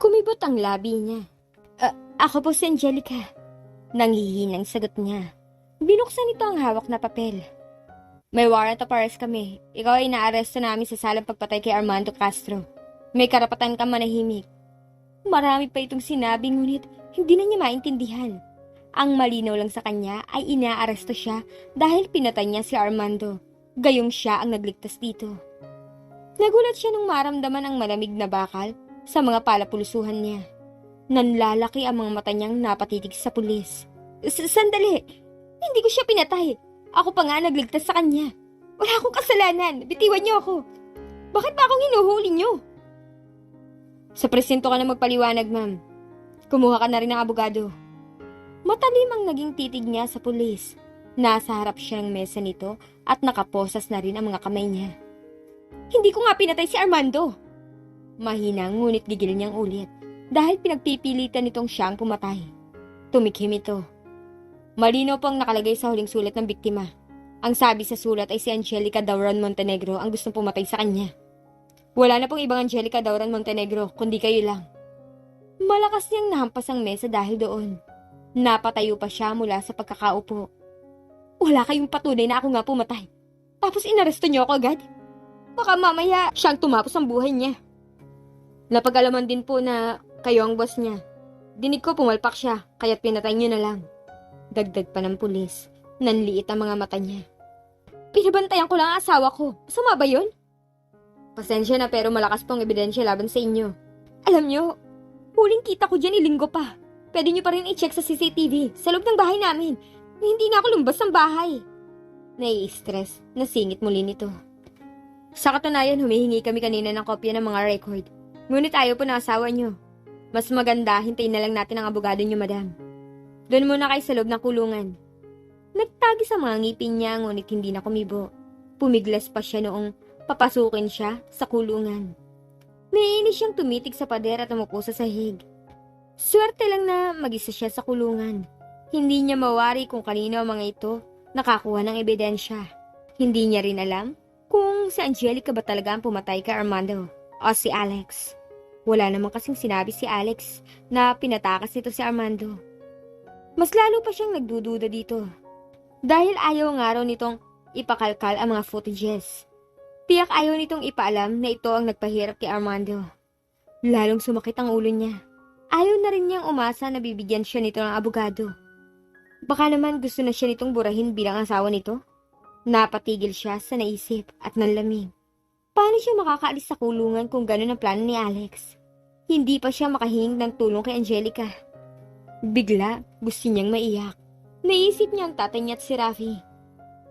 Kumibot ang labi niya. "Ah, ako po si Angelica. Nanghihinang sagot niya. Binuksan nito ang hawak na papel. May warrant of arrest kami. Ikaw ay naaresto namin sa salang pagpatay kay Armando Castro. May karapatan kang manahimik. Marami pa itong sinabi ngunit hindi na niya maintindihan. Ang malinaw lang sa kanya ay inaaresto siya dahil pinatay niya si Armando. Gayong siya ang nagligtas dito. Nagulat siya nung maramdaman ang malamig na bakal sa mga palapulusuhan niya. Nanlalaki ang mga mata niyang napatitig sa pulis. "S- Sandali! Hindi ko siya pinatay. Ako pa nga nagligtas sa kanya. Wala akong kasalanan. Bitiwan niyo ako. Bakit ba akong hinuhuli niyo? Sa presinto ka na magpaliwanag, ma'am. Kumuha ka na rin ng abogado. Matalim ang naging titig niya sa pulis. Nasa harap siya ng mesa nito at nakaposas na rin ang mga kamay niya. Hindi ko nga pinatay si Armando. Mahina ngunit gigil niyang ulit dahil pinagpipilitan nitong siyang pumatay. Tumikhim ito. Malinaw pang nakalagay sa huling sulat ng biktima. Ang sabi sa sulat ay si Angelica Dauran Montenegro ang gustong pumatay sa kanya. Wala na pong ibang Angelica Dauran Montenegro, kundi kayo lang. Malakas niyang nahampas ang mesa dahil doon. Napatayo pa siya mula sa pagkakaupo. Wala kayong patunay na ako nga pumatay. Tapos inaresto niyo ako agad? Baka mamaya siyang tumapos ang buhay niya. Napag-alaman din po na kayo ang boss niya. Dinig ko pumalpak siya, kaya't pinatay niyo na lang. Dagdag pa ng pulis. Nanliit ang mga mata niya. Pinabantayan ko lang ang asawa ko. Masama ba yun? Pasensya na pero malakas pong ebidensya laban sa inyo. Alam niyo, huling kita ko dyan ilinggo pa. Pwede niyo pa rin i-check sa CCTV sa loob ng bahay namin na hindi nga ako lumbas ng bahay. Nai-stress, nasingit muli nito. Sa katunayan, humihingi kami kanina ng kopya ng mga record. Ngunit ayaw po ng asawa niyo. Mas maganda, hintayin na lang natin ang abogado niyo, madam. Doon muna kayo sa loob ng kulungan. Nagtagi sa mga ngipin niya ngunit hindi na kumibo. Pumiglas pa siya noong papasukin siya sa kulungan. Naiinis siyang tumitig sa pader at umupo sa sahig. Swerte lang na mag-isa siya sa kulungan. Hindi niya mawari kung kanino ang mga ito nakakuha ng ebidensya. Hindi niya rin alam kung si Angelica ba talaga ang pumatay kay Armando o si Alex. Wala naman kasing sinabi si Alex na pinatakas nito si Armando. Mas lalo pa siyang nagdududa dito. Dahil ayaw nga raw nitong ipakalkal ang mga footages. Tiyak ayaw nitong ipaalam na ito ang nagpahirap kay Armando. Lalong sumakit ang ulo niya. Ayaw na rin niyang umasa na bibigyan siya nito ng abogado. Baka naman gusto na siya nitong burahin bilang asawa nito? Napatigil siya sa naisip at nanlamig. Paano siya makakaalis sa kulungan kung gano'n ang plano ni Alex? Hindi pa siya makahing ng tulong kay Angelica. Bigla, gusto niyang maiyak. Naisip niya ang tatay niya at si Rafi.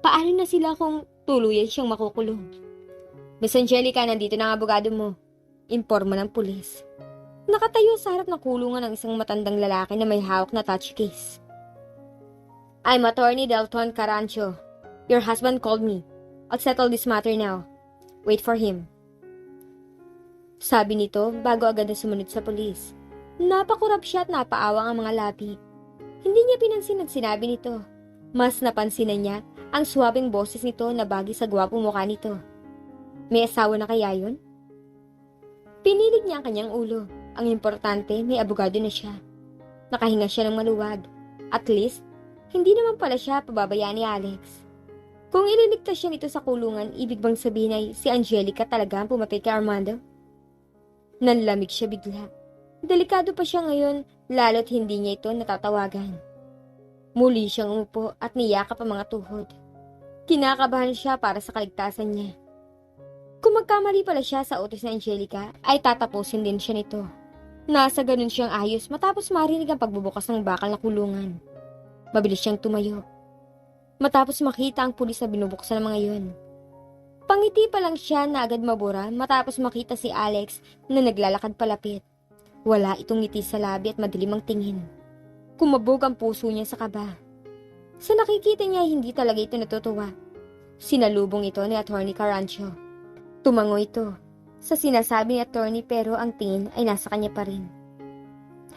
Paano na sila kung tuluyan siyang makukulong? Miss Angelica, nandito na ang abogado mo. Imporma ng pulis. Nakatayo sa harap ng kulungan ng isang matandang lalaki na may hawak na touch case. I'm Attorney Delton Carancho. Your husband called me. I'll settle this matter now. Wait for him. Sabi nito bago agad na sumunod sa pulis. Napakurap siya at napaawang ang mga labi. Hindi niya pinansin ang sinabi nito. Mas napansin na niya ang suwabing boses nito na bagay sa gwapong mukha nito. May asawa na kaya yun? Pinilig niya ang kanyang ulo. Ang importante, may abogado na siya. Nakahinga siya ng maluwag. At least, hindi naman pala siya pababayaan ni Alex. Kung ililigtas siya nito sa kulungan, ibig bang sabihin ay si Angelica talaga ang pumatay kay Armando? Nanlamig siya bigla. Delikado pa siya ngayon, lalo't hindi niya ito natatawagan. Muli siyang umupo at niyakap ang mga tuhod. Kinakabahan siya para sa kaligtasan niya. Kung magkamali pala siya sa utos ni Angelica, ay tatapusin din siya nito. Nasa ganun siyang ayos matapos marinig ang pagbubukas ng bakal na kulungan. Mabilis siyang tumayo. Matapos makita ang pulis na binubuksan ng mga yun. Pangiti pa lang siya na agad mabura matapos makita si Alex na naglalakad palapit. Wala itong ngiti sa labi at madilim ang tingin. Kumabog ang puso niya sa kaba. Sa nakikita niya hindi talaga ito natutuwa. Sinalubong ito ni Attorney Carancho. Tumango ito sa sinasabi ni Attorney pero ang tingin ay nasa kanya pa rin.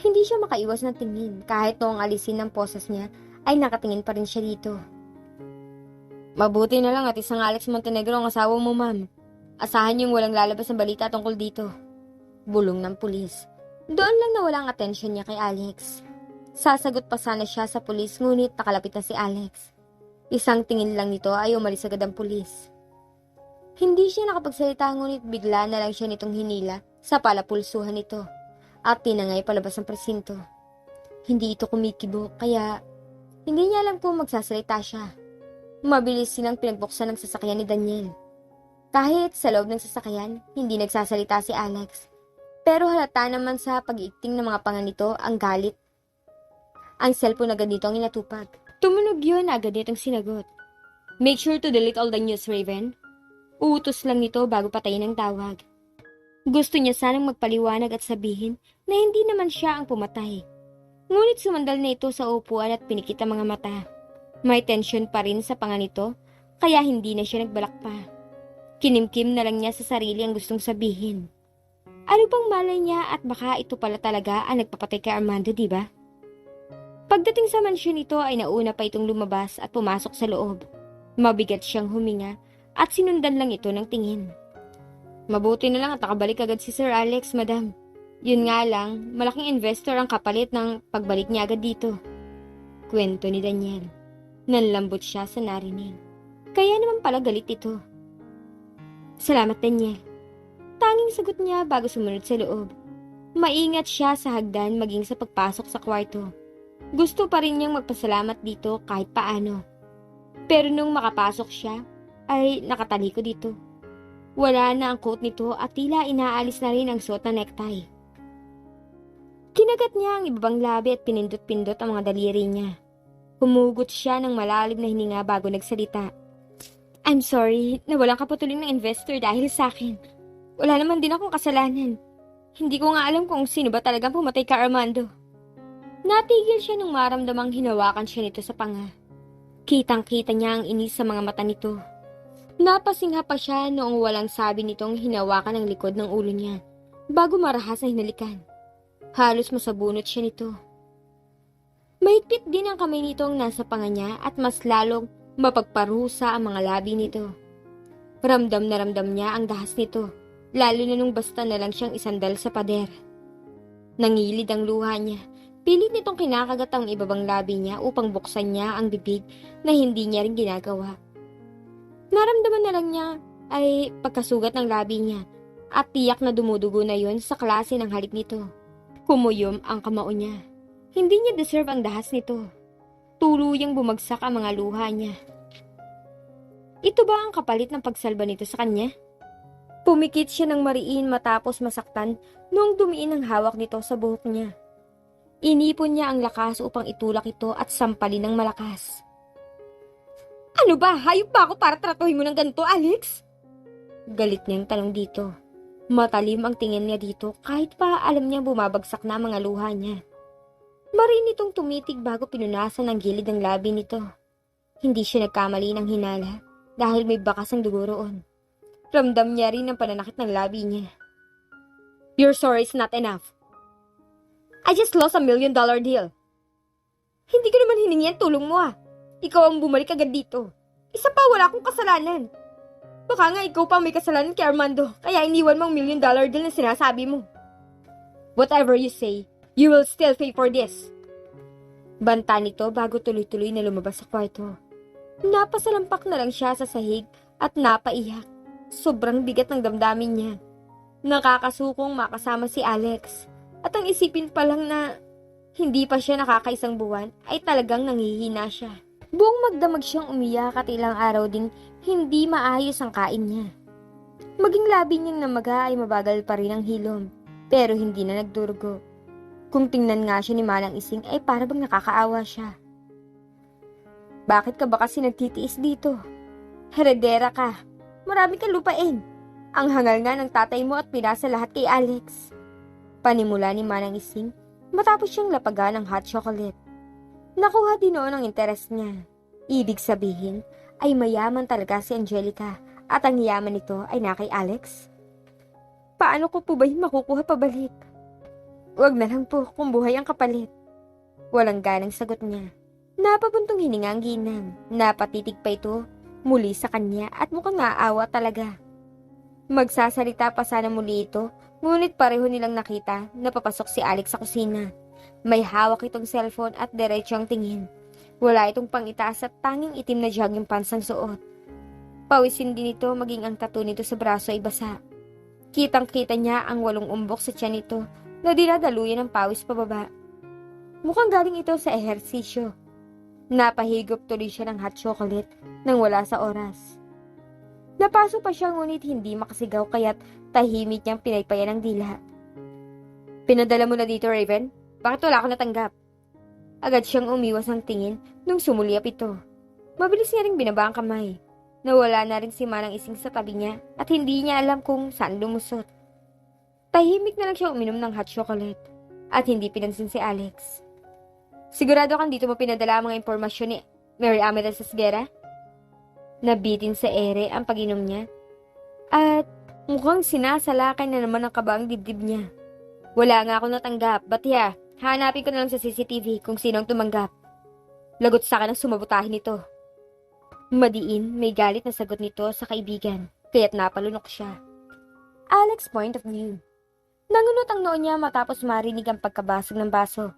Hindi siya makaiwas ng tingin kahit noong alisin ng poses niya ay nakatingin pa rin siya dito. Mabuti na lang at isang Alex Montenegro ang asawa mo, ma'am. Asahan niyong walang lalabas ng balita tungkol dito. Bulong ng pulis. Doon lang nawala ang atensyon niya kay Alex. Sasagot pa sana siya sa pulis ngunit nakalapit na si Alex. Isang tingin lang nito ay umalis agad ang pulis. Hindi siya nakapagsalita ngunit bigla na lang siya nitong hinila sa palapulsuhan nito at tinangay palabas ng presinto. Hindi ito kumikibo kaya hindi niya alam kung magsasalita siya. Mabilis silang pinagbuksan ng sasakyan ni Daniel. Kahit sa loob ng sasakyan, hindi nagsasalita si Alex. Pero halata naman sa pag-iikting ng mga panga nito ang galit. Ang cellphone agad nito ang inatupag. Tumunog yun agad nitong sinagot. Make sure to delete all the news, Raven. Uutos lang nito bago patayin ang tawag. Gusto niya sanang magpaliwanag at sabihin na hindi naman siya ang pumatay. Ngunit sumandal na ito sa upuan at pinikit ang mga mata. May tensyon pa rin sa panga nito, kaya hindi na siya nagbalak pa. Kinimkim na lang niya sa sarili ang gustong sabihin. Ano pang malay niya at baka ito pala talaga ang nagpapatay kay Armando, di ba? Pagdating sa mansyon nito ay nauna pa itong lumabas at pumasok sa loob. Mabigat siyang huminga at sinundan lang ito ng tingin. Mabuti na lang at nakabalik agad si Sir Alex, madam. Yun nga lang, malaking investor ang kapalit ng pagbalik niya agad dito. Kwento ni Daniel. Nanlambot siya sa narinig. Kaya naman pala galit ito. Salamat, Daniel. Tanging sagot niya bago sumunod sa loob. Maingat siya sa hagdan maging sa pagpasok sa kwarto. Gusto pa rin niyang magpasalamat dito kahit paano. Pero nung makapasok siya, ay nakataliko dito. Wala na ang coat nito at tila inaalis na rin ang suot na necktie. Kinagat niya ang ibabang labi at pinindot-pindot ang mga daliri niya. Humugot siya ng malalim na hininga bago nagsalita. I'm sorry, nawalan ka patuloy ng investor dahil sa akin. Wala naman din akong kasalanan. Hindi ko nga alam kung sino ba talagang pumatay ka, Armando. Natigil siya nung maramdamang hinawakan siya nito sa panga. Kitang-kita niya ang inis sa mga mata nito. Napasingha pa siya noong walang sabi nitong hinawakan ang likod ng ulo niya bago marahas na hinalikan. Halos masabunot siya nito. Mahigpit din ang kamay nitong nasa panga niya at mas lalong mapagparusa ang mga labi nito. Ramdam na ramdam niya ang dahas nito, lalo na nung basta na lang siyang isandal sa pader. Nangilid ang luha niya. Pilit nitong kinakagat ang ibabang labi niya upang buksan niya ang bibig na hindi niya rin ginagawa. Naramdaman na lang niya ay pagkasugat ng labi niya at tiyak na dumudugo na yon sa klase ng halik nito. Kumuyom ang kamao niya. Hindi niya deserve ang dahas nito. Tuluyang bumagsak ang mga luha niya. Ito ba ang kapalit ng pagsalba nito sa kanya? Pumikit siya ng mariin matapos masaktan noong dumiin ang hawak nito sa buhok niya. Inipon niya ang lakas upang itulak ito at sampalin ng malakas. Ano ba? Hayop ba ako para tratuhin mo ng ganito, Alex? Galit niyang tanong dito. Matalim ang tingin niya dito kahit pa alam niya bumabagsak na mga luha niya. Marin itong tumitig bago pinunasan ng gilid ng labi nito. Hindi siya nagkamali ng hinala dahil may bakas ang dugo roon. Ramdam niya rin ang pananakit ng labi niya. Your sorry is not enough. I just lost a million dollar deal. Hindi ko naman hiningi ang tulong mo ah. Ikaw ang bumalik agad dito. Isa pa, wala akong kasalanan. Baka nga ikaw pa may kasalanan kay Armando, kaya iniwan mo ang million dollar deal na sinasabi mo. Whatever you say, you will still pay for this. Banta nito bago tuloy-tuloy na lumabas sa kwarto. Napasalampak na lang siya sa sahig at napaiyak. Sobrang bigat ng damdamin niya. Nakakasukong makasama si Alex. At ang isipin pa lang na hindi pa siya nakakaisang buwan ay talagang nangihina siya. Buong magdamag siyang umiyak at ilang araw ding hindi maayos ang kain niya. Maging labi niyang namaga ay mabagal pa rin ang hilom, pero hindi na nagdurugo. Kung tingnan nga siya ni Malang Ising ay para bang nakakaawa siya. Bakit ka ba kasi nagtitiis dito? Heredera ka. Marami kang lupain. Ang hangal nga ng tatay mo at pinasa lahat kay Alex. Panimula ni Manang Ising matapos siyang lapagan ng hot chocolate. Nakuha din noon ang interes niya. Ibig sabihin ay mayaman talaga si Angelica at ang yaman nito ay na kay Alex. Paano ko po ba makukuha pabalik? Huwag na lang po kung buhay ang kapalit. Walang ganang sagot niya. Napabuntong hininga ang ginang. Napatitig pa ito muli sa kanya at mukhang naawa talaga. Magsasalita pa sana muli ito Ngunit pareho nilang nakita na papasok si Alex sa kusina. May hawak itong cellphone at diretsong tingin. Wala itong pangitaas at tanging itim na jogging pants ang suot. Pawisin din ito maging ang tattoo nito sa braso ay basa. Kitang-kita niya ang walong umbok sa tiyan nito na dinadaluyan ng pawis pababa. Mukhang galing ito sa ehersisyo. Napahigop tuloy siya ng hot chocolate nang wala sa oras. Napaso pa siya ngunit hindi makasigaw kaya't tahimik niyang pinaypayan ng dila. Pinadala mo na dito, Raven? Bakit wala ka natanggap? Agad siyang umiwas ng tingin nung sumulyap ito. Mabilis niya ring binaba ang kamay. Nawala na rin si Manang Ising sa tabi niya at hindi niya alam kung saan lumusot. Tahimik na lang siya uminom ng hot chocolate at hindi pinansin si Alex. Sigurado kang dito mo pinadala ang mga impormasyon ni Mary Amethyst Sasgera? Nabitin sa ere ang pag-inom niya. At mukhang sinasalakay na naman ang kabaang dibdib niya. Wala nga ako natanggap. Batya, hanapin ko na lang sa CCTV kung sino ang tumanggap. Lagot sa akin ang sumabutahin nito. Madiin, may galit na sagot nito sa kaibigan, kaya't napalunok siya. Alex point of view. Nangunot ang noo niya matapos marinig ang pagkabasag ng baso.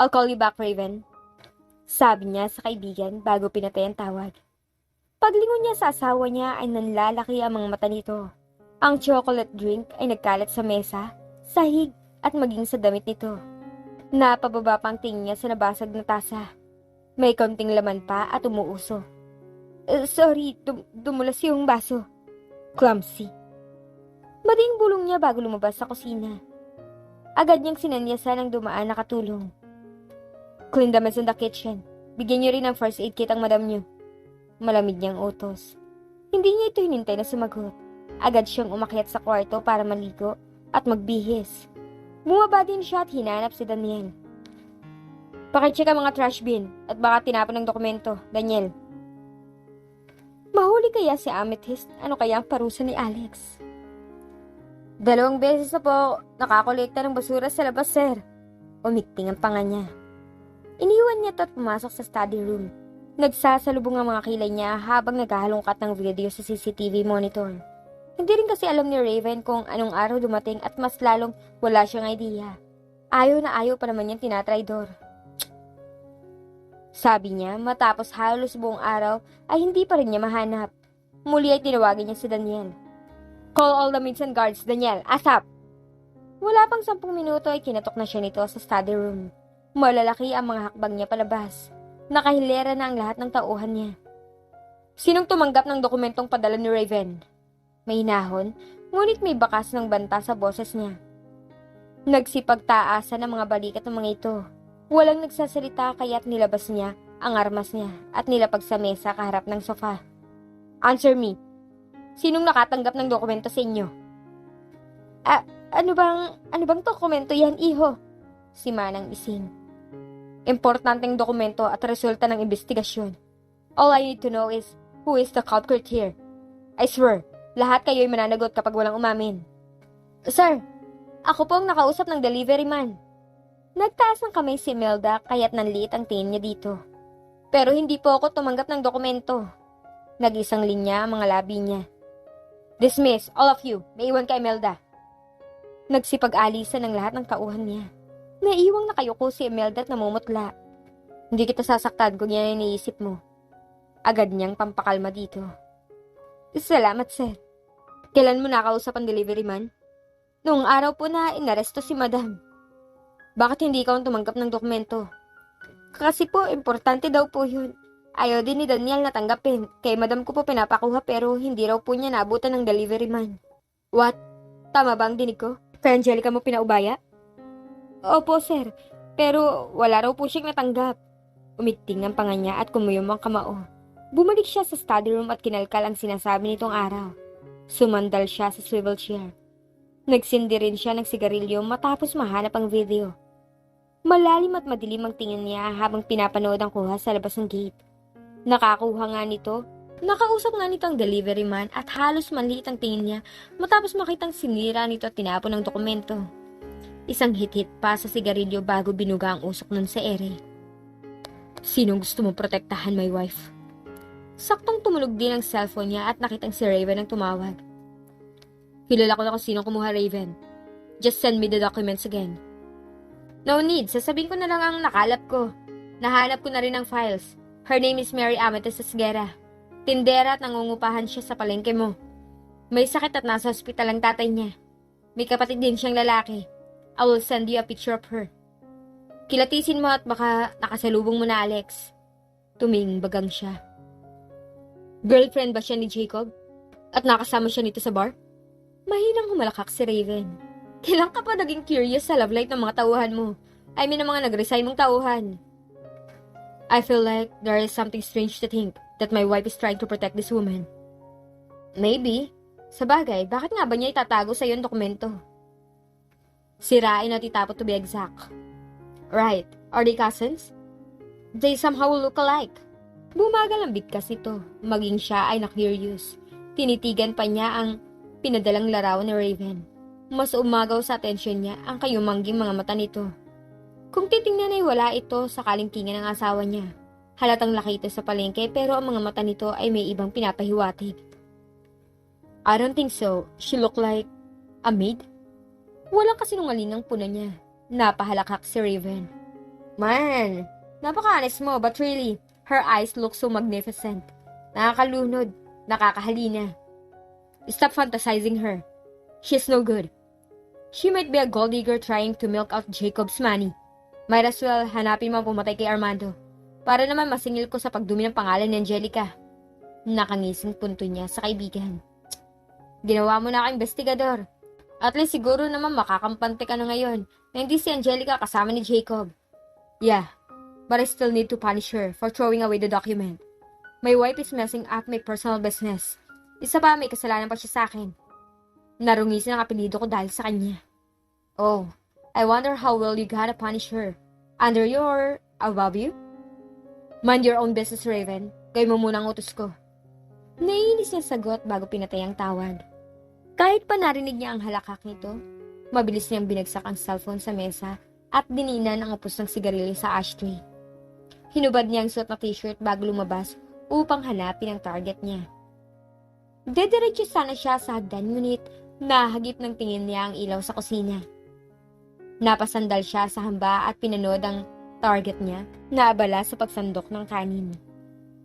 I'll call you back, Raven. Sabi niya sa kaibigan bago pinatay ang tawag. Paglingon niya sa asawa niya ay nanlalaki ang mga mata nito. Ang chocolate drink ay nagkalat sa mesa, sahig at maging sa damit nito. Napababa pang tingin niya sa nabasag na tasa. May konting laman pa at umuuso. "Eh, sorry, dum- dumulas yung baso. Clumsy. Mading bulong niya bago lumabas sa kusina. Agad niyang sinanyasan ang dumaan na katulong. Clean the mess in the kitchen. Bigyan niyo rin ng first aid kit ang madam niyo. Malamig niyang utos. Hindi niya ito hinintay na sumagot. Agad siyang umakyat sa kwarto para maligo at magbihis. Bumaba din siya at hinanap si Daniel. Pakicheck mga trash bin at baka tinapon ng dokumento, Daniel. Mahuli kaya si Amethyst? Ano kaya ang parusa ni Alex? Dalawang beses na po nakakolekta ng basura sa labas, sir. Umikting ang panga niya. Iniwan niya ito at pumasok sa study room. Nagsasalubong ang mga kilay niya habang naghahalongkat ng video sa CCTV monitor. Hindi rin kasi alam ni Raven kung anong araw dumating at mas lalong wala siyang idea. Ayaw na ayaw pa naman niyang tinatraidor. Sabi niya matapos halos buong araw ay hindi pa rin niya mahanap. Muli ay tinawagan niya si Daniel. Call all the maids and guards, Daniel. ASAP! Wala pang sampung minuto ay kinatok na siya nito sa study room. Malalaki ang mga hakbang niya palabas. Nakahilera na ang lahat ng tauhan niya. Sinong tumanggap ng dokumentong padala ni Raven? May hinahon, ngunit may bakas ng banta sa boses niya. Nagsipagtaasan ang mga balikat ng mga ito. Walang nagsasalita kaya't nilabas niya ang armas niya at nilapag sa mesa kaharap ng sofa. Answer me. Sinong nakatanggap ng dokumento sa inyo? Ah, ano bang, ano bang dokumento yan, iho? Si Manang Ising. Importanteng dokumento at resulta ng investigasyon. All I need to know is, who is the culprit here? I swear, lahat kayo'y mananagot kapag walang umamin. Sir, ako po ang nakausap ng delivery man. Nagtaas ng kamay si Melda kaya't nanliit ang tingin niya dito. Pero hindi po ako tumanggap ng dokumento. Nag-isang linya ang mga labi niya. Dismiss, all of you. May iwan kay Melda. Nagsipag-alisan ng lahat ng tauhan niya. Naiiwang nakayuko si Imelda at namumutla. Hindi kita sasaktan kung yan iniisip mo. Agad niyang pampakalma dito. Salamat, sir. Kailan mo nakausap ang delivery man? Noong araw po na inaresto si madam. Bakit hindi ikaw ang tumanggap ng dokumento? Kasi po, importante daw po yun. Ayaw din ni Daniel na tanggapin. Kay madam ko po pinapakuha pero hindi raw po niya naabutan ng delivery man. What? Tama ba ang dinig ko? Kay Angelica mo pinaubaya? Opo, sir. Pero wala raw po siyang natanggap. Umiting ang panga niya at kumuyom ang kamao. Bumalik siya sa study room at kinalkal ang sinasabi nitong araw. Sumandal siya sa swivel chair. Nagsindi rin siya ng sigarilyo matapos mahanap ang video. Malalim at madilim ang tingin niya habang pinapanood ang kuha sa labas ng gate. Nakakuha nga nito. Nakausap nga nito ang delivery man at halos manliit ang tingin niya matapos makitang sinira nito at tinapon ng dokumento. Isang hit-hit pa sa sigarilyo bago binuga ang usok nun sa ere. Sinong gusto mong protektahan, my wife? Saktong tumulog din ang cellphone niya at nakitang si Raven ang tumawag. Kilala ko na kung sino kumuha Raven. Just send me the documents again. No need, sasabihin ko na lang ang nakalap ko. Nahanap ko na rin ang files. Her name is Mary Amethyst Esguera. Tindera at nangungupahan siya sa palengke mo. May sakit at nasa hospital ang tatay niya. May kapatid din siyang lalaki. I will send you a picture of her. Kilatisin mo at baka nakasalubong mo na Alex. Tumingin bagang siya. Girlfriend ba siya ni Jacob? At nakasama siya nito sa bar? Mahinang humalakak si Raven. Kailan ka pa naging curious sa love life ng mga tauhan mo? I mean, ang mga nag-resign mong tauhan. I feel like there is something strange to think that my wife is trying to protect this woman. Maybe. Sa bagay, bakit nga ba niya itatago sa yung dokumento? Sirain at itapot to be exact. Right. Are they cousins? They somehow look alike. Bumagal ang bigkas nito. Maging siya ay na-curious. Tinitigan pa niya ang pinadalang larawan ni Raven. Mas umagaw sa atensyon niya ang kayumangging mga mata nito. Kung titingnan ay wala ito sa kalingkingan ng asawa niya. Halatang laki ito sa palengke pero ang mga mata nito ay may ibang pinapahiwatig. I don't think so. She look like a maid. Walang kasinungaling ang puno niya. Napahalakak si Raven. Man, napaka-honest mo but really, her eyes look so magnificent. Nakakalunod, nakakahalina. Stop fantasizing her. She's no good. She might be a gold digger trying to milk out Jacob's money. Might as well hanapin mo pumatay kay Armando. Para naman masingil ko sa pagdumi ng pangalan ni Angelica. Nakangising punto niya sa kaibigan. Ginawa mo na ako investigador. At least siguro naman makakampante ka na ngayon na hindi si Angelica kasama ni Jacob. Yeah, but I still need to punish her for throwing away the document. My wife is messing up my personal business. Isa pa, may kasalanan pa siya sa akin. Narungisin ang apelido ko dahil sa kanya. Oh, I wonder how well you gotta punish her. Under your above you? Mind your own business, Raven. Gawin mo muna ang utos ko. Naiinis niya sagot bago pinatay ang tawad. Kahit pa narinig niya ang halakak nito, mabilis niyang binagsak ang cellphone sa mesa at dininan ang upos ng sigarilyo sa ashtray. Hinubad niya ang suot na t-shirt bago lumabas upang hanapin ang target niya. Dediretso sana siya sa hagdan ngunit nahagip ng tingin niya ang ilaw sa kusina. Napasandal siya sa hamba at pinanood ang target niya na abala sa pagsandok ng kanin.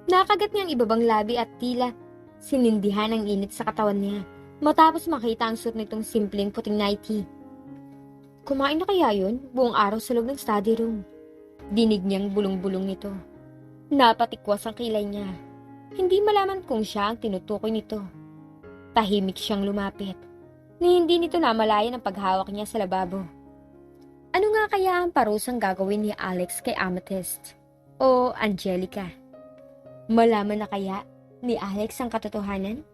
Nakagat niya ang ibabang labi at tila sinindihan ang init sa katawan niya matapos makita ang suit nitong simpleng puting nightie. Kumain na kaya yun buong araw sa loob ng study room? Dinig niyang bulong-bulong nito. Napatikwas ang kilay niya. Hindi malaman kung siya ang tinutukoy nito. Tahimik siyang lumapit. Ni hindi nito namalayan ang paghawak niya sa lababo. Ano nga kaya ang parusang gagawin ni Alex kay Amethyst? O Angelica? Malaman na kaya ni Alex ang katotohanan?